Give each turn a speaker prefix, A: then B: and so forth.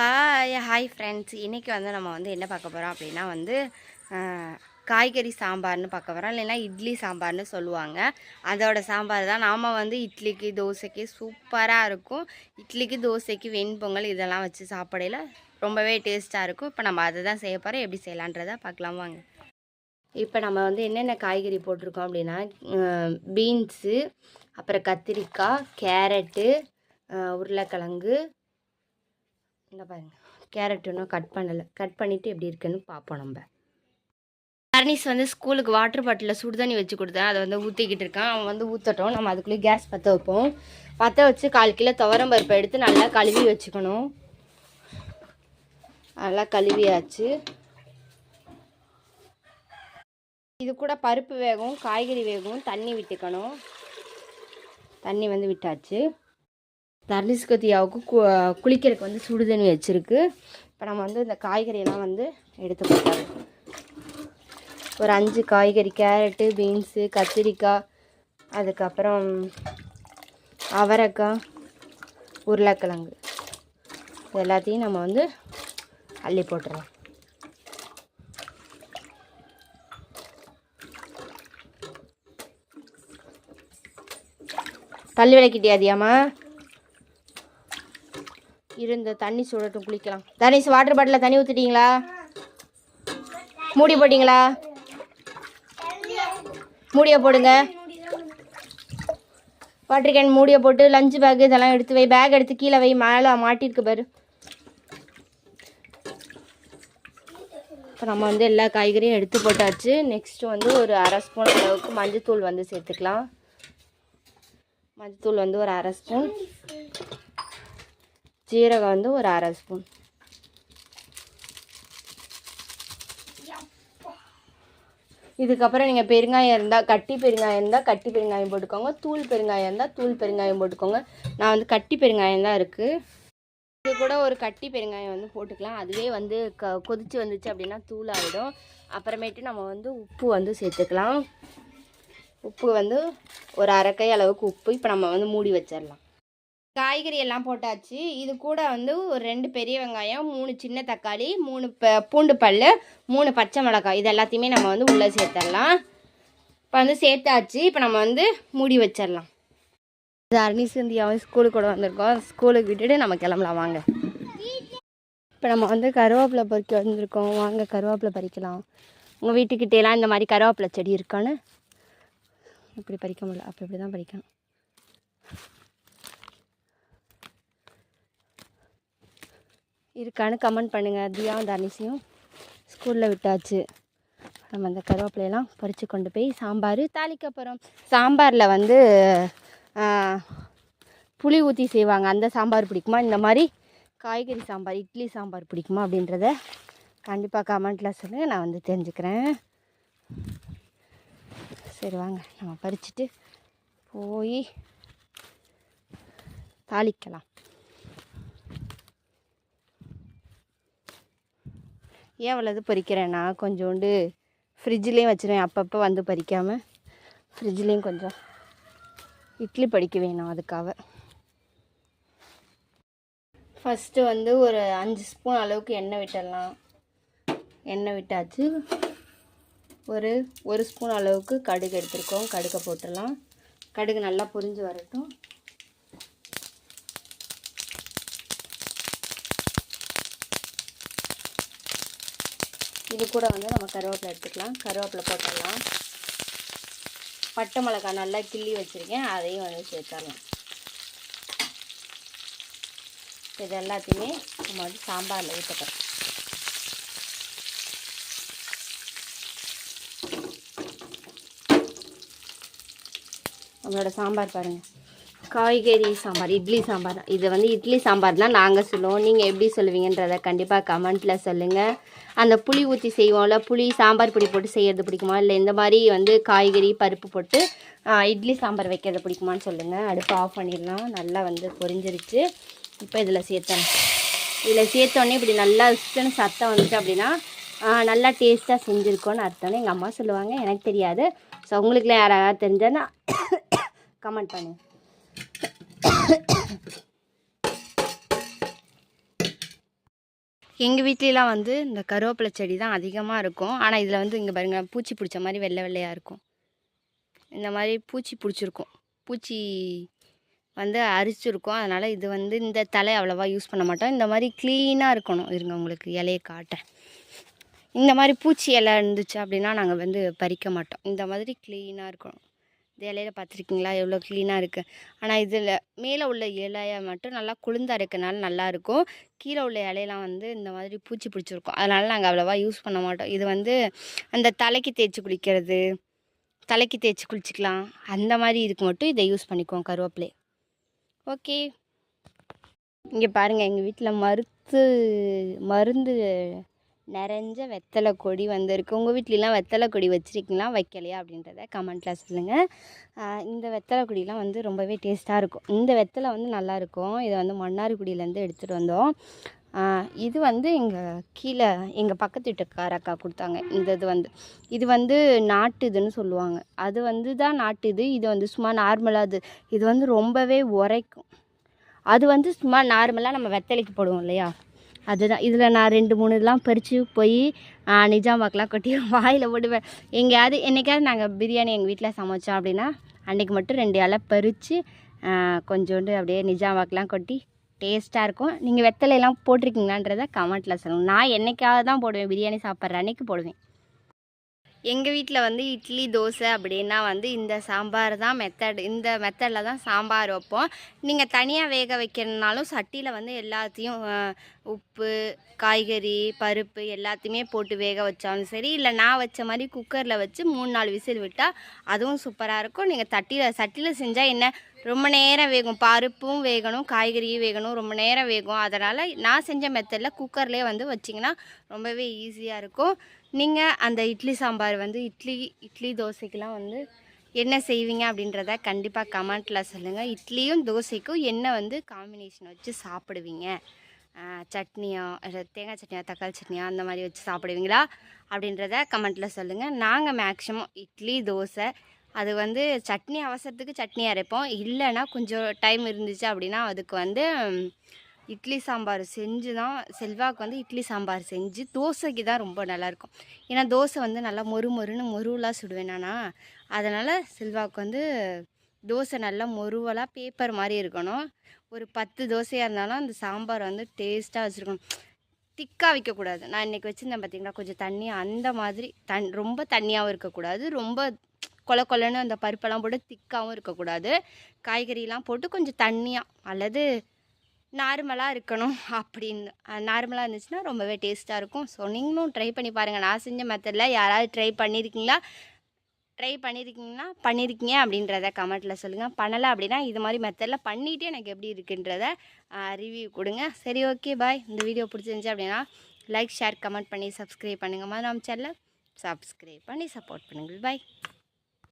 A: Hi hi friends இன்றைக்கி வந்து நம்ம வந்து என்ன பார்க்க போகிறோம் அப்படின்னா வந்து காய்கறி சாம்பார்னு பார்க்க போகிறோம் இல்லைன்னா இட்லி சாம்பார்னு சொல்லுவாங்க. அதோட சாம்பார் தான் நாம் வந்து இட்லிக்கு தோசைக்கு சூப்பராக இருக்கும். இட்லிக்கு தோசைக்கு வெண்பொங்கல் இதெல்லாம் வச்சு சாப்பிடையில ரொம்பவே டேஸ்ட்டாக இருக்கும். இப்போ நம்ம அதை தான் செய்ய போகிறோம் எப்படி செய்யலான்றதை பார்க்கலாம் வாங்க. இப்போ நம்ம வந்து என்னென்ன காய்கறி போட்டிருக்கோம் அப்படின்னா பீன்ஸு அப்புறம் கத்திரிக்காய் கேரட்டு உருளைக்கிழங்கு இந்த பாருங்கள் கேரட் இன்னும் கட் பண்ணலை. கட் பண்ணிவிட்டு எப்படி இருக்குன்னு பார்ப்போம் நம்ம. ஹர்னிஸ் வந்து ஸ்கூலுக்கு வாட்டர் பாட்டிலில் சுடு தண்ணி வச்சு கொடுத்தேன். அதை வந்து ஊற்றிக்கிட்டு இருக்கான். அவன் வந்து ஊற்றட்டும் நம்ம அதுக்குள்ளேயே கேஸ் பற்ற வைப்போம். பற்ற வச்சு கால் கிலோ துவரம் பருப்பை எடுத்து நல்லா கழுவி வச்சுக்கணும். நல்லா கழுவியாச்சு. இது கூட பருப்பு வேகும் காய்கறி வேகும். தண்ணி விட்டுக்கணும். தண்ணி வந்து விட்டாச்சு. தர்லிஸ் கத்தியாவுக்கு கு குளிக்கிறதுக்கு வந்து சுடு தண்ணி வச்சுருக்கு. இப்போ நம்ம வந்து இந்த காய்கறியெல்லாம் வந்து எடுத்து போட்டோம் ஒரு அஞ்சு காய்கறி கேரட்டு பீன்ஸு கத்திரிக்காய் அதுக்கப்புறம் அவரைக்காய் உருளைக்கிழங்கு. இது எல்லாத்தையும் நம்ம வந்து அள்ளி போட்டுறோம் தள்ளி விளக்கிட்டியாதியாம்மா இருந்த தண்ணி சுடட்டும் குளிக்கலாம். தனிஷ் வாட்டர் பாட்டிலில் தண்ணி ஊற்றிட்டீங்களா மூடி போட்டிங்களா? மூடியை போடுங்க. வாட்டர் கேன் மூடியை போட்டு லஞ்ச் பேக் இதெல்லாம் எடுத்து வை. பேக் எடுத்து கீழே வை. மேலே மாட்டிருக்கு பாரு. இப்போ நம்ம வந்து எல்லா காய்கறியும் எடுத்து போட்டாச்சு. நெக்ஸ்ட் வந்து ஒரு அரை ஸ்பூன் அளவுக்கு மஞ்சத்தூள் வந்து சேர்த்துக்கலாம். மஞ்சத்தூள் வந்து ஒரு அரை ஸ்பூன் ஜீரகம் வந்து ஒரு அரை ஸ்பூன். இதுக்கப்புறம் நீங்கள் பெருங்காயம் இருந்தால் கட்டி பெருங்காயம் இருந்தால் கட்டி பெருங்காயம் போட்டுக்கோங்க. தூள் பெருங்காயம் இருந்தால் தூள் பெருங்காயம் போட்டுக்கோங்க. நான் வந்து கட்டி பெருங்காயம் தான் இருக்குது இது கூட ஒரு கட்டி பெருங்காயம் வந்து போட்டுக்கலாம். அதுவே வந்து க கொதிச்சு வந்துச்சு அப்படின்னா தூள் ஆகிடும் அப்புறமேட்டு நம்ம வந்து உப்பு வந்து சேர்த்துக்கலாம். உப்பு வந்து ஒரு அரைக்கை அளவுக்கு உப்பு. இப்போ நம்ம வந்து மூடி வச்சிடலாம். காய்கறி எல்லாம் போட்டாச்சு. இது கூட வந்து ஒரு ரெண்டு பெரிய வெங்காயம் மூணு சின்ன தக்காளி மூணு ப பூண்டு பல் மூணு பச்சை மிளகாய். இது எல்லாத்தையுமே நம்ம வந்து உள்ளே சேர்த்துடலாம் இப்போ வந்து சேர்த்தாச்சு. இப்போ நம்ம வந்து மூடி வச்சிடலாம் இது அரணி சிந்தியாவும் ஸ்கூலுக்கு கூட வந்திருக்கோம். ஸ்கூலுக்கு விட்டுட்டு நம்ம கிளம்பலாம். வாங்க. இப்போ நம்ம வந்து கருவேப்பிலை பறிக்க வந்திருக்கோம். வாங்க கருவேப்பிலை பறிக்கலாம். உங்கள் வீட்டுக்கிட்டேலாம் இந்த மாதிரி கருவேப்பிலை செடி இருக்கான்னு? இப்படி பறிக்க முடியல. அப்படி இப்படி தான் பறிக்கணும் இருக்கான்னு கமெண்ட் பண்ணுங்கள் தியாவும் தனிசியும் ஸ்கூலில் விட்டாச்சு. நம்ம அந்த கருவேப்பிலையெல்லாம் பறித்து கொண்டு போய் சாம்பார் தாளிக்க போகிறோம் சாம்பாரில் வந்து புளி ஊற்றி செய்வாங்க. அந்த சாம்பார் பிடிக்குமா? இந்த மாதிரி காய்கறி சாம்பார் இட்லி சாம்பார் பிடிக்குமா அப்படின்றத கண்டிப்பாக கமெண்ட்டில் சொல்லுங்கள் நான் வந்து தெரிஞ்சுக்கிறேன். சரி வாங்க. நம்ம பறிச்சுட்டு போய் தாளிக்கலாம். ஏன் அவ்வளோது பறிக்கிறேன்னா கொஞ்சோண்டு ஃப்ரிட்ஜ்லேயும் வச்சுருவேன். அப்பப்போ வந்து பறிக்காமல் ஃப்ரிட்ஜ்லேயும் கொஞ்சம் இட்லி படிக்க வேணும் அதுக்காக. ஃபஸ்ட்டு வந்து ஒரு அஞ்சு ஸ்பூன் அளவுக்கு எண்ணெய் விட்டுடலாம். எண்ணெய் விட்டாச்சு. ஒரு ஒரு ஸ்பூன் அளவுக்கு கடுகு எடுத்துருக்கோம். கடுகை போட்டுடலாம். கடுகு நல்லா பொரிஞ்சு வரட்டும். இது கூட வந்து நம்ம கருவேப்பிலை எடுத்துக்கலாம். கருவேப்பிலை போட்டுடலாம். பட்டை மிளகாய் நல்லா கிள்ளி வச்சுருக்கேன். அதையும் வந்து சேர்த்துடலாம். இது எல்லாத்தையுமே நம்ம வந்து சாம்பாரில் ஊற்றப்படுறோம் நம்மளோட சாம்பார் பாருங்கள் காய்கறி சாம்பார் இட்லி சாம்பார். இது வந்து இட்லி சாம்பார் தான் நாங்கள் சொல்லுவோம். நீங்கள் எப்படி சொல்லுவீங்கன்றதை கண்டிப்பாக கமெண்ட்டில் சொல்லுங்கள் அந்த புளி ஊற்றி செய்வோம்ல புளி சாம்பார் பொடி போட்டு செய்கிறது பிடிக்குமா? இல்லை இந்த மாதிரி வந்து காய்கறி பருப்பு போட்டு இட்லி சாம்பார் வைக்கிறது பிடிக்குமான்னு சொல்லுங்கள் அடுப்பு ஆஃப் பண்ணிடலாம். நல்லா வந்து பொரிஞ்சிருச்சு. இப்போ இதில் சேர்த்தேன் இதில் சேர்த்தோடனே இப்படி நல்லா இஷ்டன்னு சத்தம் வந்துச்சு அப்படின்னா நல்லா டேஸ்ட்டாக செஞ்சுருக்கோன்னு அர்த்தம்னு எங்கள் அம்மா சொல்லுவாங்க. எனக்கு தெரியாது. ஸோ உங்களுக்குலாம் யாராவது தெரிஞ்சதுன்னா கமெண்ட் பண்ணுங்கள் எங்கள் வீட்லலாம் வந்து இந்த கருவேப்பிலை செடி தான் அதிகமாக இருக்கும். ஆனால் இதில் வந்து இங்கே பாருங்கள் பூச்சி பிடிச்ச மாதிரி வெள்ளை வெள்ளையாக இருக்கும். இந்த மாதிரி பூச்சி பிடிச்சிருக்கும். பூச்சி வந்து அரிச்சிருக்கும். அதனால் இது வந்து இந்த தலை அவ்வளோவா யூஸ் பண்ண மாட்டோம். இந்த மாதிரி க்ளீனாக இருக்கணும். இருங்க உங்களுக்கு இலையை காட்டேன் இந்த மாதிரி பூச்சி இலை இருந்துச்சு அப்படின்னா நாங்கள் வந்து பறிக்க மாட்டோம். இந்த மாதிரி க்ளீனாக இருக்கணும். இந்த இலையில பார்த்துருக்கீங்களா எவ்வளோ க்ளீனாக இருக்குது ஆனால் இதில் மேலே உள்ள இலையை மட்டும் நல்லா குளிர்ந்தா இருக்கனால நல்லாயிருக்கும் கீழே உள்ள இலையெல்லாம் வந்து இந்த மாதிரி பூச்சி பிடிச்சிருக்கும். அதனால் நாங்கள் அவ்வளோவா யூஸ் பண்ண மாட்டோம். இது வந்து அந்த தலைக்கு தேய்ச்சி குளிக்கிறது தலைக்கு தேய்ச்சி குளிச்சிக்கலாம். அந்த மாதிரி இதுக்கு மட்டும் இதை யூஸ் பண்ணிக்குவோம் கருவேப்பிலை. ஓகே. இங்கே பாருங்கள் எங்கள் வீட்டில் மருத்து மருந்து நிறைஞ்ச வெத்தலை கொடி வந்திருக்கு. உங்கள் வீட்லலாம் வெத்தலை கொடி வச்சுருக்கீங்களா? வைக்கலையா? அப்படின்றத கமெண்ட்டில் சொல்லுங்கள் இந்த வெத்தலை கொடிலாம் வந்து ரொம்பவே டேஸ்ட்டாக இருக்கும். இந்த வெத்தலை வந்து நல்லாயிருக்கும். இதை வந்து மன்னார்குடியிலேருந்து எடுத்துகிட்டு வந்தோம். இது வந்து எங்கள் கீழே எங்கள் பக்கத்து வீட்டுக்கார அக்கா கொடுத்தாங்க. இந்த இது வந்து இது வந்து நாட்டு இதுன்னு சொல்லுவாங்க. அது வந்து தான் நாட்டு இது. இது வந்து சும்மா நார்மலாக இது. இது வந்து ரொம்பவே உரைக்கும். அது வந்து சும்மா நார்மலாக நம்ம வெத்தலைக்கு போடுவோம் இல்லையா? அதுதான். இதில் நான் ரெண்டு மூணு இதெல்லாம் பறித்து போய் நிஜாமாக்கெலாம் கொட்டி வாயில் போடுவேன் எங்கேயாவது என்றைக்காவது நாங்கள் பிரியாணி எங்கள் வீட்டில் சமைச்சோம் அப்படின்னா அன்றைக்கி மட்டும் ரெண்டு இலை பறித்து கொஞ்சோண்டு அப்படியே நிஜாமாக்கெலாம் கொட்டி டேஸ்ட்டாக இருக்கும். நீங்கள் வெத்தலையெல்லாம் போட்டிருக்கீங்களான்றதை கமெண்ட்டில் சொல்லுங்கள் நான் என்னைக்காவது தான் போடுவேன். பிரியாணி சாப்பிட்ற அன்னைக்கு போடுவேன். எங்கள் வீட்டில் வந்து இட்லி தோசை அப்படின்னா வந்து இந்த சாம்பார் தான் மெத்தட் இந்த மெத்தடில் தான் சாம்பார் வைப்போம். நீங்கள் தனியாக வேக வைக்கணுன்னாலும் சட்டியில் வந்து எல்லாத்தையும் உப்பு காய்கறி பருப்பு எல்லாத்தையுமே போட்டு வேக வச்சாலும் சரி இல்லை நான் வச்ச மாதிரி குக்கரில் வச்சு மூணு நாலு விசில் விட்டால் அதுவும் சூப்பராக இருக்கும். நீங்கள் தட்டியில் சட்டியில் செஞ்சால் என்ன? ரொம்ப நேரம் வேகும். பருப்பும் வேகணும் காய்கறியும் வேகணும் ரொம்ப நேரம் வேகும். அதனால் நான் செஞ்ச மெத்தடில் குக்கர்லேயே வந்து வச்சிங்கன்னா ரொம்பவே ஈஸியாக இருக்கும். நீங்கள் அந்த இட்லி சாம்பார் வந்து இட்லி இட்லி தோசைக்கெலாம் வந்து என்ன செய்வீங்க அப்படின்றத கண்டிப்பாக கமெண்ட்டில் சொல்லுங்கள் இட்லியும் தோசைக்கும் என்ன வந்து காம்பினேஷன் வச்சு சாப்பிடுவீங்க? சட்னியோ தேங்காய் சட்னியா தக்காளி சட்னியோ அந்த மாதிரி வச்சு சாப்பிடுவீங்களா அப்படின்றத கமெண்ட்டில் சொல்லுங்கள் நாங்கள் மேக்ஸிமம் இட்லி தோசை அது வந்து சட்னி அவசரத்துக்கு சட்னி அரைப்போம். இல்லைன்னா கொஞ்சம் டைம் இருந்துச்சு அப்படின்னா அதுக்கு வந்து இட்லி சாம்பார் செஞ்சு தான் செல்வாக்கு வந்து இட்லி சாம்பார் செஞ்சு தோசைக்கு தான் ரொம்ப நல்லாயிருக்கும். ஏன்னா தோசை வந்து நல்லா மொறு மொறுன்னு மொருவலாக சுடுவேன் நானா. அதனால் செல்வாக்கு வந்து தோசை நல்லா மொருவலாக பேப்பர் மாதிரி இருக்கணும். ஒரு பத்து தோசையாக இருந்தாலும் அந்த சாம்பார் வந்து டேஸ்ட்டாக வச்சுருக்கணும். திக்காக வைக்கக்கூடாது. நான் இன்றைக்கி வச்சுருந்தேன் பார்த்திங்கன்னா கொஞ்சம் தண்ணி அந்த மாதிரி தன் ரொம்ப தண்ணியாகவும் இருக்கக்கூடாது. ரொம்ப கொல கொலன்னு அந்த பருப்பெல்லாம் போட்டு திக்காகவும் இருக்கக்கூடாது. காய்கறிலாம் போட்டு கொஞ்சம் தண்ணியாக அல்லது நார்மலாக இருக்கணும் அப்படின்னு. நார்மலாக இருந்துச்சுன்னா ரொம்பவே டேஸ்ட்டாக இருக்கும். ஸோ நீங்களும் ட்ரை பண்ணி பாருங்கள் நான் செஞ்ச மெத்தடில் யாராவது ட்ரை பண்ணியிருக்கீங்களா ட்ரை பண்ணியிருக்கீங்கன்னா பண்ணியிருக்கீங்க அப்படின்றத கமெண்ட்டில் சொல்லுங்கள் பண்ணலை அப்படின்னா இது மாதிரி மெத்தடில் பண்ணிவிட்டு எனக்கு எப்படி இருக்குன்றத ரிவ்யூ கொடுங்க. சரி ஓகே பாய் இந்த வீடியோ பிடிச்சிருந்துச்சி அப்படின்னா லைக் ஷேர் கமெண்ட் பண்ணி சப்ஸ்கிரைப் மாதிரி நம்ம சேனலை சப்ஸ்கிரைப் பண்ணி சப்போர்ட் பண்ணுங்கள். பாய்